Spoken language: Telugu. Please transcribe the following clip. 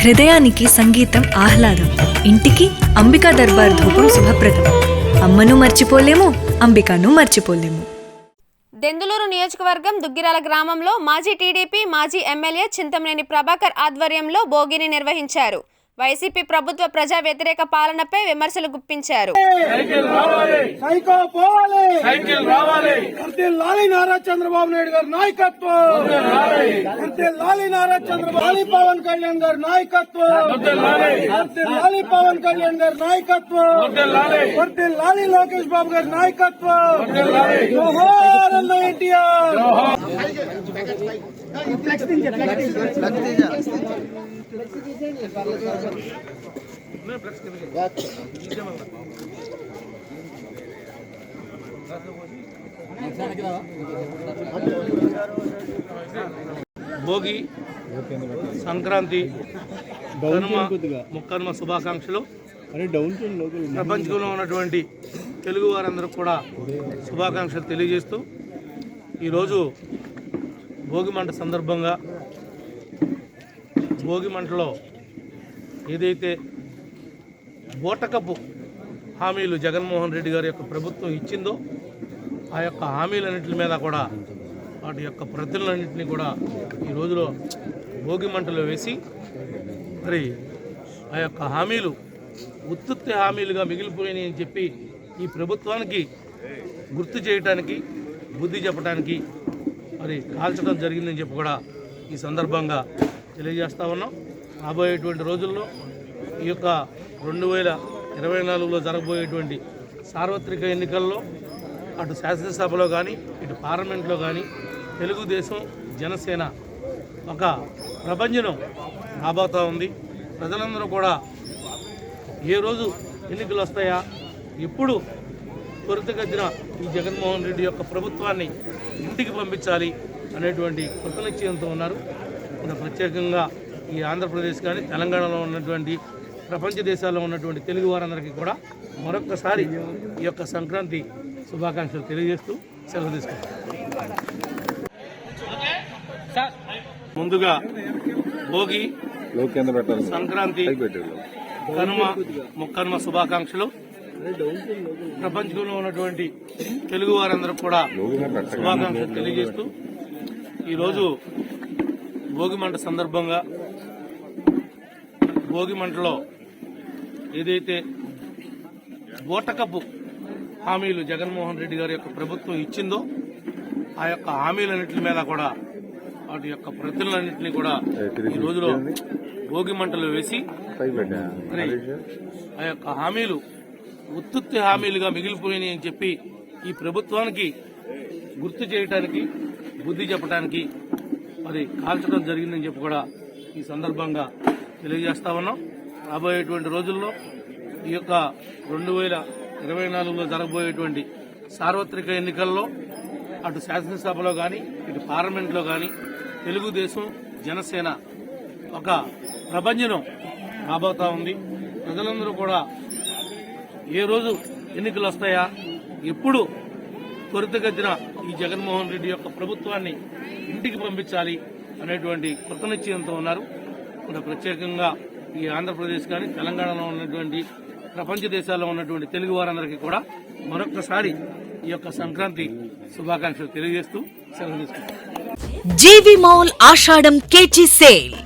హృదయానికి సంగీతం ఆహ్లాదం. ఇంటికి అంబికా దర్బార్ ధూపం శుభప్రదం. అమ్మను మర్చిపోలేము అంబికాను మర్చిపోలేము. దెందులూరు నియోజకవర్గం దుగ్గిరాల గ్రామంలో మాజీ టీడీపీ మాజీ ఎమ్మెల్యే చింతమనేని ప్రభాకర్ ఆధ్వర్యంలో భోగిని నిర్వహించారు. వైసీపీ ప్రభుత్వ ప్రజా వ్యతిరేక పాలనపై విమర్శలు గుప్పించారు. సైకో పోవాలి. సైకిల్ రావాలి. లాలి నారా చంద్రబాబు నాయుడు గారి నాయకత్వం. లాలి. నారా చంద్రబాబు లాలి పవన్ కళ్యాణ్ గారి నాయకత్వం. లాలి. పవన్ కళ్యాణ్ గారి నాయకత్వం. లాలి. లోకేష్ బాబు గారి నాయకత్వం. జోహార్ అన్న ఎన్టీఆర్ భోగి సంక్రాంతి కనుమ ముక్కనుమ శుభాకాంక్షలు. ప్రపంచంలో ఉన్నటువంటి తెలుగు వారందరూ కూడా శుభాకాంక్షలు తెలియజేస్తూ ఈరోజు భోగి మంట సందర్భంగా భోగి మంటలో ఏదైతే బోటకపు హామీలు జగన్మోహన్ రెడ్డి గారి యొక్క ప్రభుత్వం ఇచ్చిందో ఆ యొక్క హామీలన్నింటి మీద కూడా వాటి యొక్క ప్రతులన్నింటినీ కూడా ఈ రోజులో భోగి మంటలో వేసి మరి ఆ యొక్క హామీలు ఉత్తుత్తి హామీలుగా మిగిలిపోయినాయి అని చెప్పి ఈ ప్రభుత్వానికి గుర్తు చేయటానికి బుద్ధి చెప్పడానికి మరి కాల్చడం జరిగిందని చెప్పి కూడా ఈ సందర్భంగా తెలియజేస్తా ఉన్నాం. రాబోయేటువంటి రోజుల్లో ఈ యొక్క రెండు వేల ఇరవై నాలుగులో జరగబోయేటువంటి సార్వత్రిక ఎన్నికల్లో అటు శాసనసభలో కానీ ఇటు పార్లమెంట్లో కానీ తెలుగుదేశం జనసేన ఒక ప్రపంచం రాబోతూ ఉంది. ప్రజలందరూ కూడా ఏ రోజు ఎన్నికలు వస్తాయా? ఎప్పుడు త్వరితగతిన ఈ జగన్మోహన్ రెడ్డి యొక్క ప్రభుత్వాన్ని ఇంటికి పంపించాలి అనేటువంటి కృతనిశ్చయంతో ఉన్నారు. ప్రత్యేకంగా ఈ ఆంధ్రప్రదేశ్ కానీ తెలంగాణలో ఉన్నటువంటి ప్రపంచ దేశాల్లో ఉన్నటువంటి తెలుగు వారందరికీ కూడా మరొక్కసారి ఈ యొక్క సంక్రాంతి శుభాకాంక్షలు తెలియజేస్తూ సెలవు తీసుకుంటాం ముందుగా భోగి సంక్రాంతి కనుమ ముక్కనుమ శుభాకాంక్షలు. ప్రపంచంలో ఉన్నటువంటి తెలుగు వారందరూ కూడా శుభాకాంక్షలు తెలియజేస్తూ ఈరోజు భోగి మంట సందర్భంగా భోగి మంటలో ఏదైతే ఓటకపు హామీలు జగన్మోహన్ రెడ్డి గారి యొక్క ప్రభుత్వం ఇచ్చిందో ఆ యొక్క హామీలన్నింటి మీద కూడా వాటి యొక్క ప్రతులన్నింటినీ కూడా ఈ రోజులో భోగి మంటలు వేసి ఆ యొక్క హామీలు ఉత్తుత్తి హామీలుగా మిగిలిపోయినాయి అని చెప్పి ఈ ప్రభుత్వానికి గుర్తు చేయటానికి బుద్ధి చెప్పడానికి మరి కాల్చడం జరిగిందని చెప్పి కూడా ఈ సందర్భంగా తెలియజేస్తా ఉన్నాం. రాబోయేటువంటి రోజుల్లో ఈ యొక్క రెండు వేల ఇరవై నాలుగులో జరగబోయేటువంటి సార్వత్రిక ఎన్నికల్లో అటు శాసనసభలో కానీ ఇటు పార్లమెంట్లో కానీ తెలుగుదేశం జనసేన ఒక ప్రభంజనం రాబోతా ఉంది. ప్రజలందరూ కూడా ఏ రోజు ఎన్నికలు వస్తాయా? ఎప్పుడు త్వరితగతిన ఈ జగన్మోహన్ రెడ్డి యొక్క ప్రభుత్వాన్ని ఇంటికి పంపించాలి అనేటువంటి కృతనిశ్చయంతో ఉన్నారు. ఇక్కడ ప్రత్యేకంగా ఈ ఆంధ్రప్రదేశ్ కానీ తెలంగాణలో ఉన్నటువంటి ప్రపంచ దేశాల్లో ఉన్నటువంటి తెలుగు వారందరికీ కూడా మరొక్కసారి ఈ యొక్క సంక్రాంతి శుభాకాంక్షలు తెలియజేస్తూ సెలవు తీసుకుంటాం G V mall Ashadham KG sale.